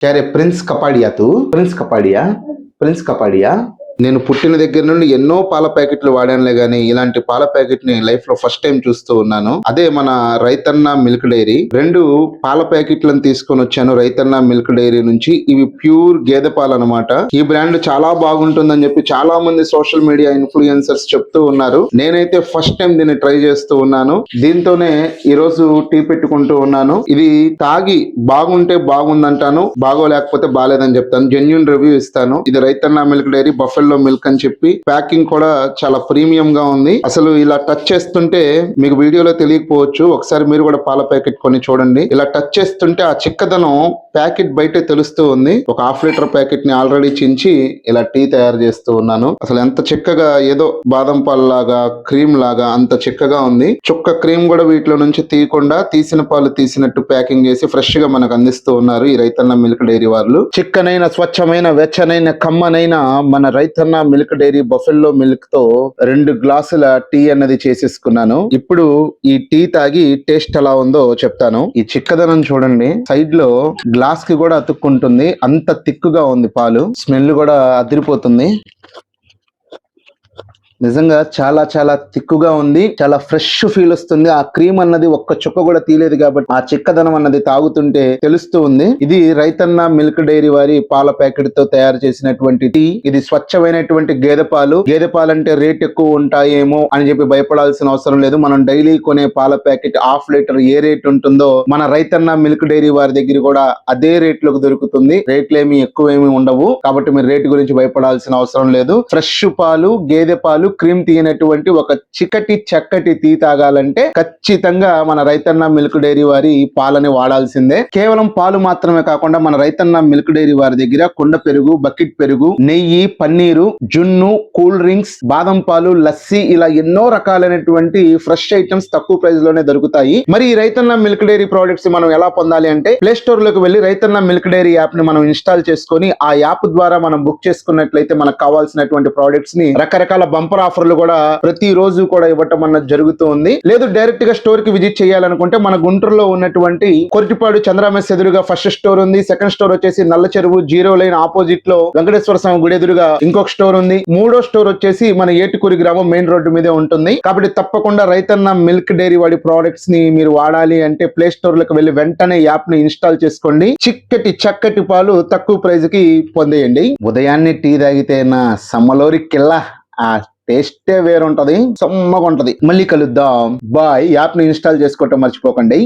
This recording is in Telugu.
ત્યારે પ્રિન્સ કપાડિયા તું. પ્રિન્સ કપાડિયા. પ્રિન્સ કપાડિયા. నేను పుట్టిన దగ్గర నుండి ఎన్నో పాల ప్యాకెట్లు వాడానులే కానీ ఇలాంటి పాల ప్యాకెట్ని లైఫ్లో ఫస్ట్ టైం చూస్తూ ఉన్నాను. అదే మన రైతన్న మిల్క్ డైరీ రెండు పాల ప్యాకెట్లను తీసుకొని వచ్చాను రైతన్న మిల్క్ డైరీ నుంచి. ఇవి ప్యూర్ గేదె పాలు అనమాట ఈ బ్రాండ్ చాలా బాగుంటుందని చెప్పి చాలా మంది సోషల్ మీడియా ఇన్ఫ్లుయెన్సర్స్ చెప్తూ ఉన్నారు. నేనైతే ఫస్ట్ టైం దీన్ని ట్రై చేస్తూ ఉన్నాను. దీంతోనే ఈ రోజు టీ పెట్టుకుంటూ ఉన్నాను. ఇది తాగి బాగుంటే బాగుందంటాను బాగోలేకపోతే బాగాలేదని చెప్తాను. జెన్యున్ రివ్యూ ఇస్తాను. ఇది రైతన్న మిల్క్ డైరీ లో మిల్క్ అని చెప్పి ప్యాకింగ్ కూడా చాలా ప్రీమియం గా ఉంది. అసలు ఇలా టచ్ చేస్తుంటే మీకు వీడియోలో తెలియకపోవచ్చు. ఒకసారి మీరు కూడా పాల ప్యాకెట్ కొని చూడండి. ఇలా టచ్ చేస్తుంటే ఆ చిక్కదనం ప్యాకెట్ బయటే తెలుస్తూ ఉంది. ఒక హాఫ్ లీటర్ ప్యాకెట్ని ఆల్రెడీ చించి ఇలా టీ తయారు చేస్తూ ఉన్నాను. అసలు ఎంత చిక్కగా ఏదో బాదం పాలు లాగా క్రీమ్ లాగా అంత చిక్కగా ఉంది. చుక్క క్రీమ్ కూడా వీటిలో నుంచి తీయకుండా తీసిన పాలు తీసినట్టు ప్యాకింగ్ చేసి ఫ్రెష్గా మనకు అందిస్తూ ఉన్నారు ఈ రైతన్న మిల్క్ డైరీ వాళ్ళు. చిక్కనైన స్వచ్ఛమైన వెచ్చనైన కమ్మనైన మన రైతు రైతన్న మిల్క్ డైరీ బఫెల్లో మిల్క్తో రెండు గ్లాసుల టీ అన్నది చేసేసుకున్నాను. ఇప్పుడు ఈ టీ తాగి టేస్ట్ ఎలా ఉందో చెప్తాను. ఈ చిక్కదనం చూడండి. సైడ్లో గ్లాస్కి కూడా అతుక్కుంటుంది. అంత తిక్కుగా ఉంది పాలు. స్మెల్ కూడా అదిరిపోతుంది. నిజంగా చాలా చాలా తిక్కుగా ఉంది. చాలా ఫ్రెష్ ఫీల్ వస్తుంది. ఆ క్రీమ్ అన్నది ఒక్క చుక్క కూడా తీయలేదు కాబట్టి ఆ చిక్కదనం అన్నది తాగుతుంటే తెలుస్తూ ఉంది. ఇది రైతన్న మిల్క్ డైరీ వారి పాల ప్యాకెట్తో తయారు చేసినటువంటి టీ ఇది స్వచ్ఛమైనటువంటి గేదె పాలు. గేదె పాలు అంటే రేట్ ఎక్కువ ఉంటాయేమో అని చెప్పి భయపడాల్సిన అవసరం లేదు. మనం డైలీ కొనే పాల ప్యాకెట్ హాఫ్ లీటర్ ఏ రేట్ ఉంటుందో మన రైతన్న మిల్క్ డైరీ వారి దగ్గర కూడా అదే రేట్లోకి దొరుకుతుంది. రేట్లు ఏమి ఎక్కువ ఏమి ఉండవు. కాబట్టి మీరు రేట్ గురించి భయపడాల్సిన అవసరం లేదు. ఫ్రెష్ పాలు గేదె పాలు క్రీమ్ తీయనటువంటి ఒక చికటి చక్కటి టీ తాగాలంటే ఖచ్చితంగా మన రైతన్న మిల్క్ డైరీ వారి పాలని వాడాల్సిందే. కేవలం పాలు మాత్రమే కాకుండా మన రైతన్న మిల్క్ డైరీ వారి దగ్గర కుండ పెరుగు బకెట్ పెరుగు నెయ్యి పన్నీరు జున్ను కూల్ డ్రింక్స్ బాదం పాలు లస్సీ ఇలా ఎన్నో రకాలైనటువంటి ఫ్రెష్ ఐటమ్స్ తక్కువ ప్రైస్లోనే దొరుకుతాయి. మరి ఈ రైతన్న మిల్క్ డైరీ ప్రోడక్ట్స్ మనం ఎలా పొందాలి అంటే ప్లే స్టోర్లోకి వెళ్ళి రైతన్న మిల్క్ డైరీ యాప్ని మనం ఇన్స్టాల్ చేసుకొని ఆ యాప్ ద్వారా మనం బుక్ చేసుకున్నట్లయితే మనకు కావాల్సినటువంటి ప్రోడక్ట్స్ని రకరకాల బంపర్ ఆఫర్లు కూడా ప్రతి రోజు కూడా ఇవ్వటం అన్నది జరుగుతూ ఉంది లేదు డైరెక్ట్గా స్టోర్కి విజిట్ చేయాలనుకుంటే మన గుంటూరులో ఉన్నటువంటి కొరిటిపాడు చంద్రమేస్ ఎదురుగా ఫస్ట్ స్టోర్ ఉంది. సెకండ్ స్టోర్ వచ్చేసి నల్ల చెరువు జీరో లైన్ ఆపోజిట్లో వెంకటేశ్వర స్వామి గుడి ఎదురుగా ఇంకొక స్టోర్ ఉంది. మూడో స్టోర్ వచ్చేసి మన ఏటుకూరి గ్రామం మెయిన్ రోడ్డు మీదే ఉంటుంది. కాబట్టి తప్పకుండా రైతన్న మిల్క్ డైరీ వాడి ప్రోడక్ట్స్ని మీరు వాడాలి అంటే ప్లే స్టోర్లకు వెళ్ళి వెంటనే యాప్ని ఇన్స్టాల్ చేసుకోండి. చిక్కటి చక్కటి పాలు తక్కువ ప్రైజ్కి పొందేయండి. ఉదయాన్నే టీ తాగితే నా సమ్మలోరి కిల్లా. ఆ టేస్టే వేరుంటది సమ్మగా ఉంటది మళ్ళీ కలుద్దాం. బాయ్. యాప్ని ఇన్స్టాల్ చేసుకోవటం మర్చిపోకండి.